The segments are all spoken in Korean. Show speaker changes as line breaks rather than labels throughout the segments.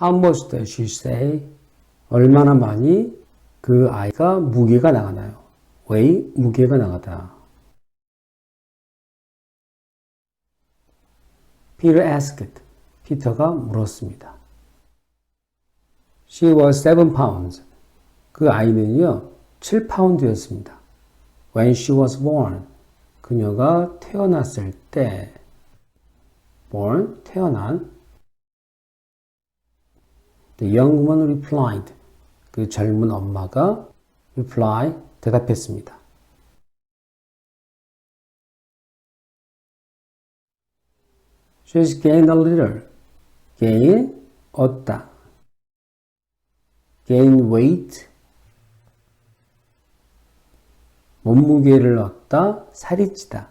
How much does she say? 얼마나 많이 그 아이가 무게가 나가나요? weigh, 무게가 나가다. Peter asked. 피터가 물었습니다. She was seven pounds. 그 아이는요, 7파운드였습니다. When she was born. 그녀가 태어났을 때, born, 태어난. The young woman replied. 그 젊은 엄마가 reply, 대답했습니다. She's gained a little. gain, 얻다. gain weight, 몸무게를 얻다, 살이 찌다.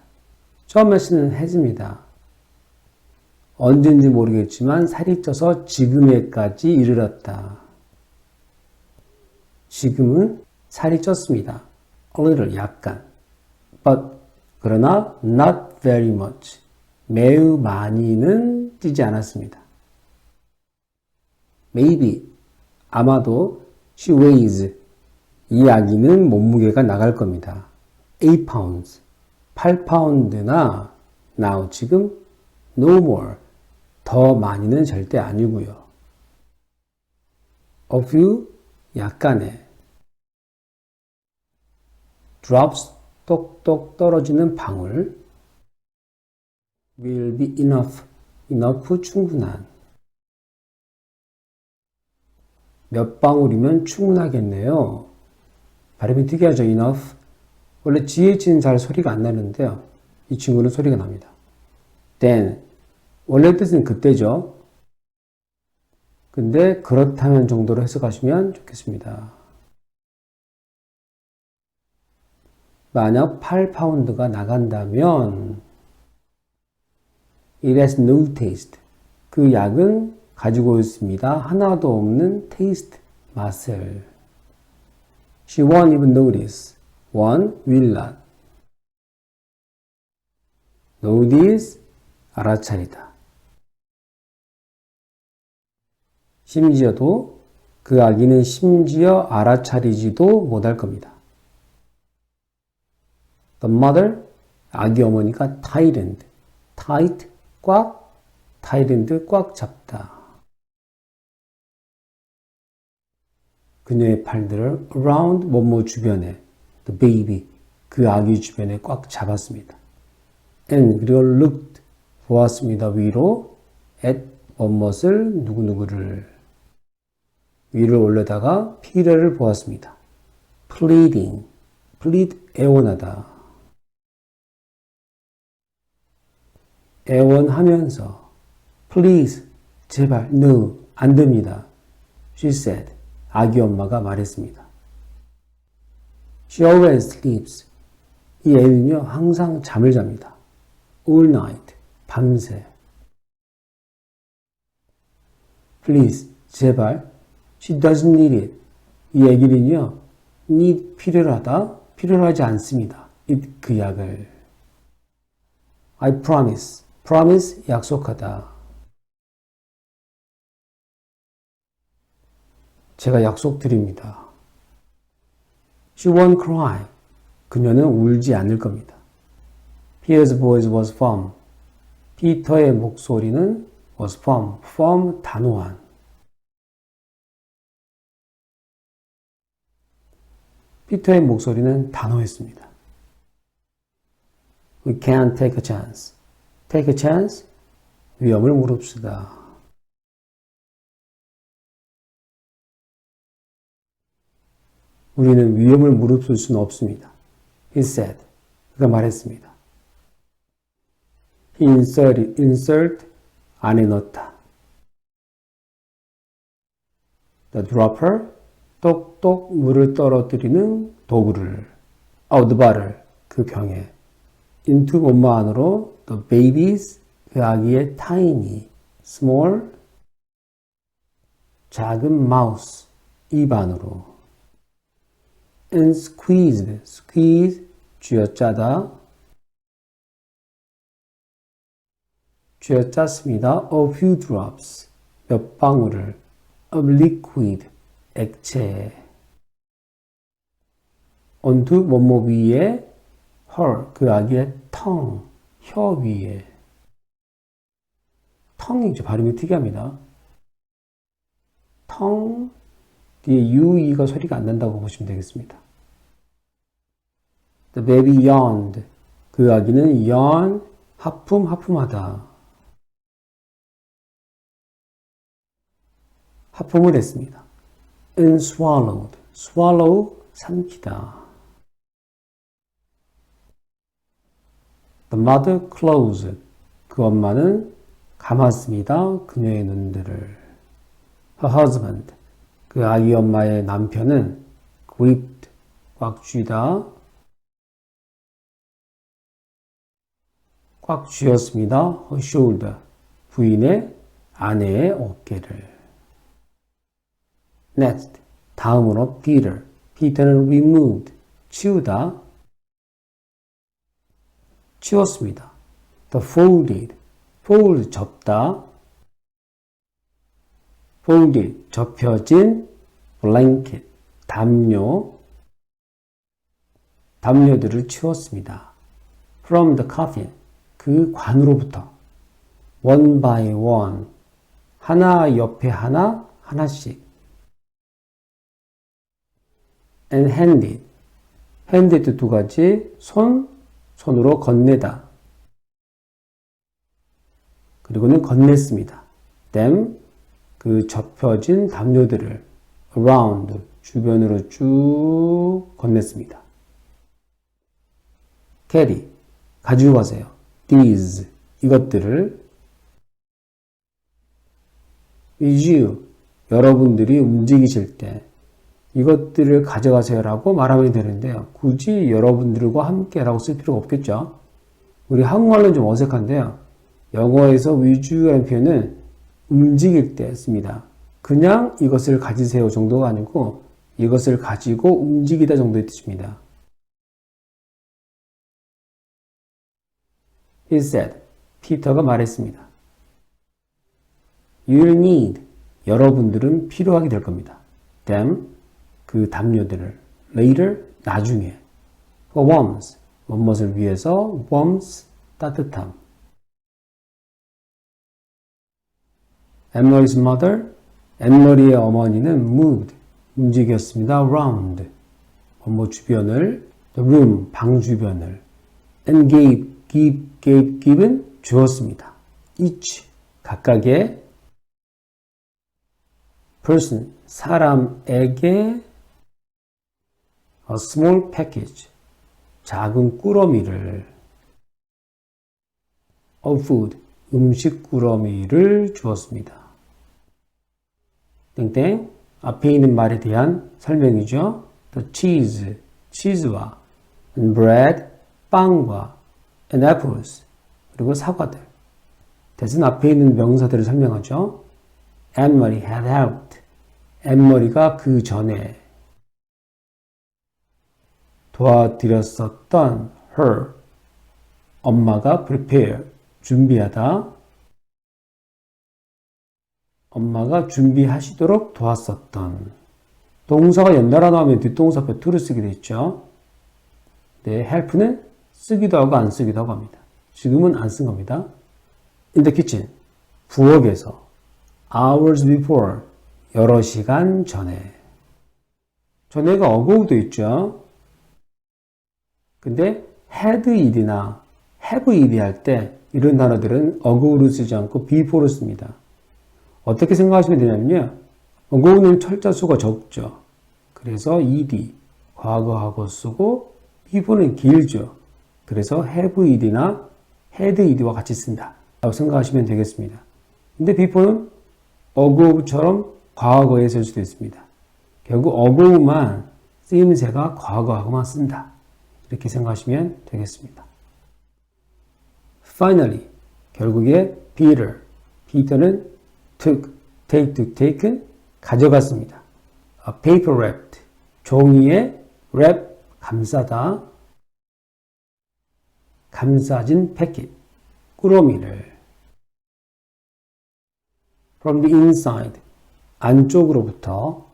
처음에 쓰는 has입니다. 언젠지 모르겠지만 살이 쪄서 지금에까지 이르렀다. 지금은 살이 쪘습니다. A little, 약간. But, 그러나 not very much. 매우 많이는 찌지 않았습니다. Maybe, 아마도 she weighs. 이 아기는 몸무게가 나갈 겁니다. 8 pounds. 8파운드나 now 지금 no more. 더 많이는 절대 아니고요. A few 약간의 drops 똑똑 떨어지는 방울 will be enough enough 충분한 몇 방울이면 충분하겠네요. 발음이 특이하죠. enough 원래 GH는 잘 소리가 안 나는데요. 이 친구는 소리가 납니다. then 원래 뜻은 그때죠. 근데 그렇다면 정도로 해석하시면 좋겠습니다. 만약 8파운드가 나간다면 it has no taste. 그 약은 가지고 있습니다. 하나도 없는 taste, 맛을. She won't even notice. One will not. Notice, 알아차리다. 심지어도 그 아기는 심지어 알아차리지도 못할 겁니다. The mother, 아기 어머니가 tightened, tight, 꽉, tightened, 꽉 잡다. 그녀의 팔들을 around 뭐뭐 주변에, the baby, 그 아기 주변에 꽉 잡았습니다. and 그리고 looked, 보았습니다. 위로 at 무엇을 누구누구를 위를 올려다가 피레를 보았습니다. pleading, plead 애원하다. 애원하면서 please 제발 no 안 됩니다. she said 아기 엄마가 말했습니다. she always sleeps 이 애는요 항상 잠을 잡니다. all night 밤새 please 제발 she doesn't need it 이 애기는요 need 필요하다 필요하지 않습니다. it 그 약을 I promise promise 약속하다. 제가 약속드립니다. She won't cry. 그녀는 울지 않을 겁니다. Peter's voice was firm. 피터의 목소리는 was firm. firm 단호한. 피터의 목소리는 단호했습니다. We can't take a chance. Take a chance? 위험을 무릅쓰다. 우리는 위험을 무릅쓸 수는 없습니다. He said. 그가 말했습니다. Insert, insert 안에 넣다. The dropper 똑똑 물을 떨어뜨리는 도구를 bottle 그 병에 into 몸마 안으로 the babies 그 아기의 tiny small 작은 mouse 입 안으로 and squeezed squeeze 쥐어짜다 쥐어짰습니다 a few drops 몇 방울을 of liquid, 액체. onto 뭐뭐 위에 her, 그 아기의 tongue, 혀 위에. tongu이죠. 발음이 특이합니다. tongue 뒤에 ue가 소리가 안 난다고 보시면 되겠습니다. The baby yawned. 그 아기는 yawn, 하품, 하품하다. 하품을 했습니다. And swallowed. swallow, 삼키다. The mother closed. 그 엄마는 감았습니다. 그녀의 눈들을. Her husband. 그 아기 엄마의 남편은 gripped. 꽉 쥐다. 꽉 쥐었습니다. Her shoulder. 부인의 아내의 어깨를. Next. 다음으로 Peter. Peter는 removed. 치우다. 치웠습니다. The folded. fold 접다. folded 접혀진 blanket 담요 담요들을 치웠습니다. From the coffin 그 관으로부터 one by one 하나 옆에 하나 하나씩 and handed handed 두 가지 손 손으로 건네다 그리고는 건넸습니다. them 그 접혀진 담요들을 around 주변으로 쭉 건넸습니다. carry 가지고 가세요. these 이것들을 with you 여러분들이 움직이실 때 이것들을 가져가세요라고 말하면 되는데요. 굳이 여러분들과 함께라고 쓸 필요가 없겠죠. 우리 한국말로는 좀 어색한데요. 영어에서 you라는 표현은 움직일 때 씁니다. 그냥 이것을 가지세요 정도가 아니고 이것을 가지고 움직이다 정도의 뜻입니다. He said, 피터가 말했습니다. You'll need, 여러분들은 필요하게 될 겁니다. them, 그 담요들을 later, 나중에 for warmth, 무엇을 위해서 warmth, 따뜻함 앤머리's mother, 앤머리의 어머니는 moved, 움직였습니다. around, 원모 주변을, the room, 방 주변을, and gave, give, gave, given, 주었습니다. each, 각각의 person, 사람에게 a small package, 작은 꾸러미를 of food, 음식 꾸러미를 주었습니다. 땡땡 앞에 있는 말에 대한 설명이죠. The cheese, 치즈와 and bread, 빵과 and apples, 그리고 사과들. 대신 앞에 있는 명사들을 설명하죠. Anne-Marie had helped. 앤머리가 그 전에 도와드렸었던 her 엄마가 prepare 준비하다 엄마가 준비하시도록 도왔었던 동사가 연달아 나오면 뒷동사 앞에 to를 쓰게 되죠. 네, help는 쓰기도 하고 안 쓰기도 하고 합니다. 지금은 안 쓴 겁니다. In the kitchen, 부엌에서 hours before, 여러 시간 전에 전에가 ago도 있죠. 근데 had id나 have id 할때 이런 단어들은 ago를 쓰지 않고 before를 씁니다. 어떻게 생각하시면 되냐면요. 어고는 철자수가 적죠. 그래서 ed, 과거하고 쓰고 before는 길죠. 그래서 have ed나 had ed와 같이 쓴다. 라고 생각하시면 되겠습니다. 근데 before는 ago처럼 과거에 쓸 수도 있습니다. 결국 ago만 쓰임새가 과거하고만 쓴다. 이렇게 생각하시면 되겠습니다. Finally, 결국에 Peter, Peter는 took, take to take, 가져갔습니다. A paper wrapped, 종이에 wrap, 감싸다, 감싸진 패킷, 꾸러미를 from the inside, 안쪽으로부터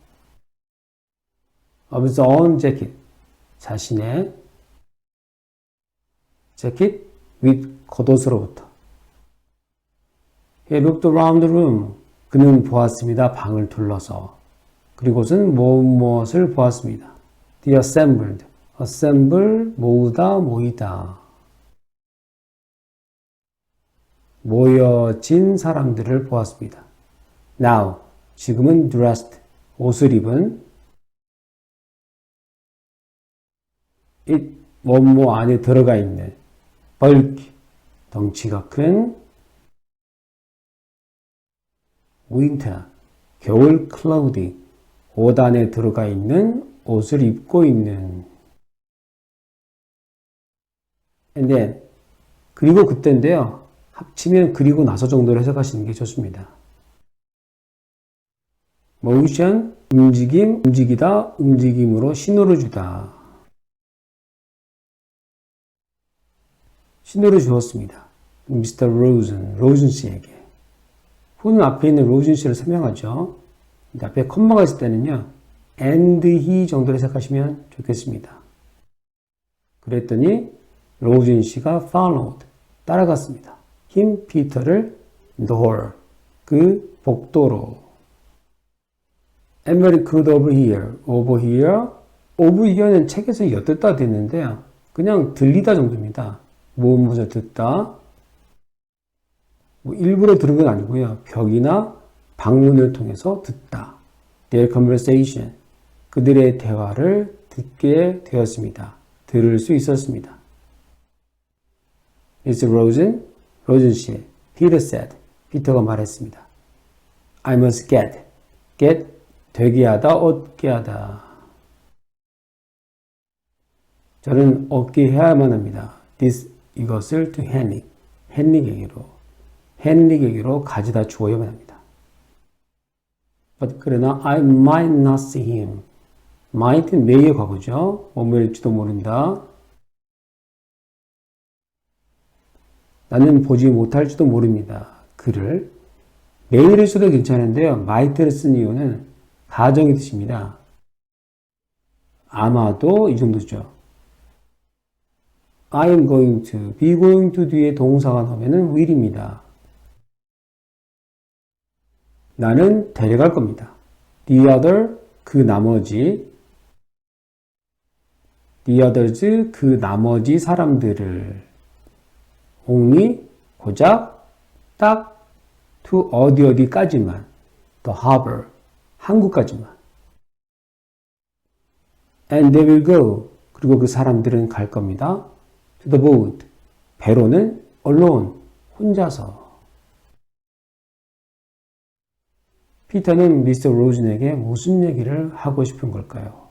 of his own jacket 자신의 jacket with 겉옷으로부터 He looked around the room. 그는 보았습니다. 방을 둘러서. 그리고는 무엇 무엇을 보았습니다. The assembled. assemble 모으다 모이다. 모여진 사람들을 보았습니다. Now 지금은 dressed 옷을 입은 it 뭐뭐 안에 들어가 있는 bulk 덩치가 큰 winter 겨울 clothing 옷 안에 들어가 있는 옷을 입고 있는 and then 그리고 그때인데요. 합치면 그리고 나서 정도로 해석하시는 게 좋습니다. motion 움직임 움직이다 움직임으로 신호를 주다 신호를 주었습니다. 미스터 로즌 로즌 씨에게 후는 앞에 있는 로즌 씨를 설명하죠. 앞에 컴마가 있을 때는요. and he 정도로 해석하시면 좋겠습니다. 그랬더니 로즌 씨가 followed 따라갔습니다. 힘 피터를 hall 그 복도로 Emily could over here over here over here는 책에서 엿듣다 됐는데요. 그냥 들리다 정도입니다. 무엇을 듣다 뭐 일부러 들은 건 아니고요. 벽이나 방문을 통해서 듣다. Their conversation. 그들의 대화를 듣게 되었습니다. 들을 수 있었습니다. Miss Rosen, 로즌 씨, Peter said. 피터가 말했습니다. I must get. get 되게 하다, 얻게 하다. 저는 얻게 해야만 합니다. this 이것을 to Henry, 헨릭에게로 헨릭에게로 가져다 주어야만 합니다. But 그러나 I might not see him. might may의 과거죠. 뭐일지도 모른다. 나는 보지 못할지도 모릅니다. 그를 매일을 써도 괜찮은데요. might를 쓴 이유는 가정의 뜻입니다. 아마도 이 정도죠. I am going to, be going to 뒤에 동사가 나오면 will입니다. 나는 데려갈 겁니다. The other, 그 나머지. The others, 그 나머지 사람들을. only, 고작, 딱, to 어디 어디까지만. the harbor, 한국까지만. And they will go. 그리고 그 사람들은 갈 겁니다. To the boat. 배로는 alone, 혼자서. 피터는 미스터 로즌에게 무슨 얘기를 하고 싶은 걸까요?